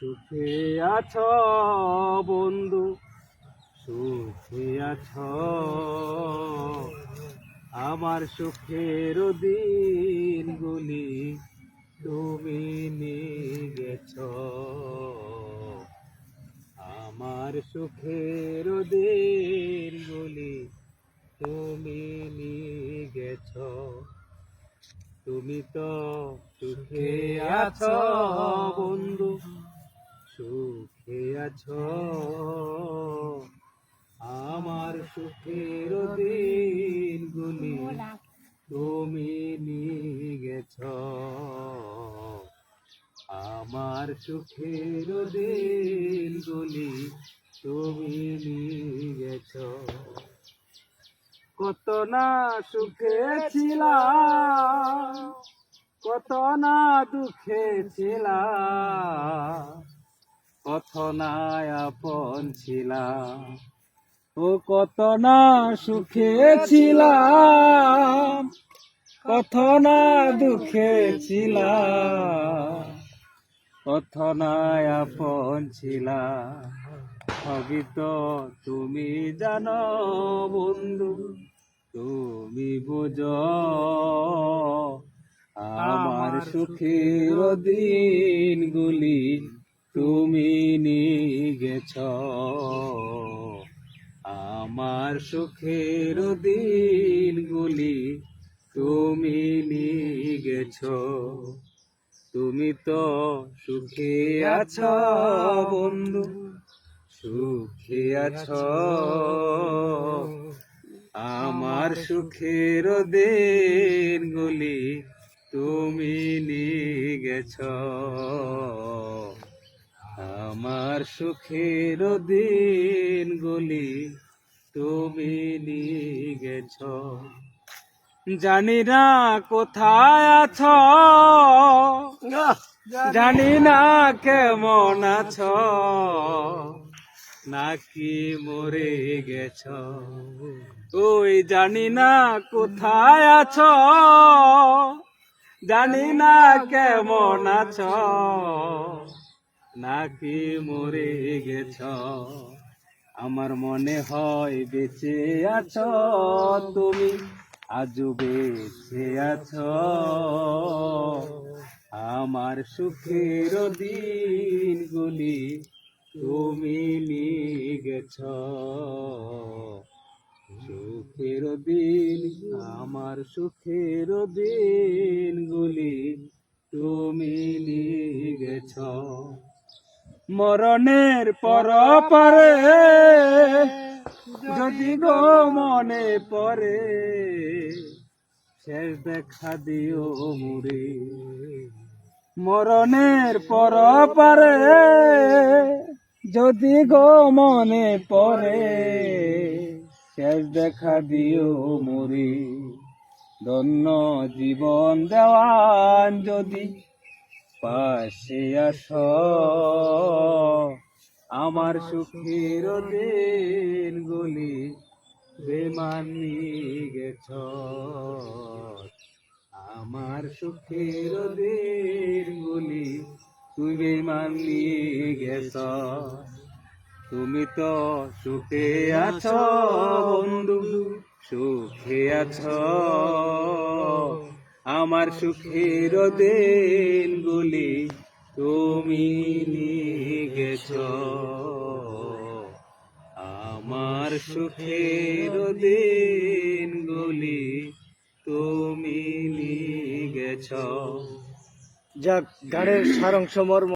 সুখে আছ বন্ধু, সুখে আছ। আমার সুখের দিনগুলি তুমি নিয়ে গেছ আমার সুখের দিনগুলি তুমি নিয়ে গেছ তুমি তো সুখে আছো বন্ধু সুখে আছো? আমার সুখের দিনগুলি তুমি নিয়ে গেছ। আমার সুখের দিনগুলি তুমি নিয়ে গেছ। কত না সুখে ছিলাম, কত না দুঃখে ছিলাম। কত না আপন ছিলাম। ও কত না সুখে ছিলাম। কত না দুঃখে ছিলাম। কত না আপন ছিলাম। সবই তো তুমি জানো বন্ধু তুমি বুঝো। আমার সুখের দিনগুলি তুমি নিয়ে গেছ আমার সুখের দিনগুলি, তুমি নিয়ে গেছ তুমি তো সুখে আছো বন্ধু, সুখে আছো। আমার সুখের দিনগুলি, তুমি নিয়ে গেছ। আমার সুখের দিনগুলি তুমি নিয়ে গেছ। জানি না কোথায় আছো। জানি না কেমন আছ। নাকি মরে গেছ। ওই জানি না কোথায় আছ। জানি না কেমন আছো। নাকি মরে গেছ? আমার মনে হয় বেঁচে আছো। তুমি আজও বেঁচে আছো। আমার সুখের দিনগুলি তুমি নিয়ে গেছ। সুখের দিন, আমার সুখের দিনগুলি তুমি নিয়ে গেছ। মরণের পর পারে, যদি গো মনে পড়ে, শেষ দেখা দিও মুরে মরণের পর পারে, যদি গো মনে পড়ে, শেষ দেখা দিও মুরে ধন্য জীবন দেওয়ান যদি পাশে আস আমার সুখের দিন গুলি বেমানি গেছ। আমার সুখের দিন গুলি তুই বেমানি গেছ। তুমি তো সুখে আছো বন্ধু, সুখে আছো। আমার সুখের দিনগুলি তুমি নিয়ে গেছ আমার সুখের দিনগুলি তুমি নিয়ে গেছ যাক, গানের সারাংশ মর্ম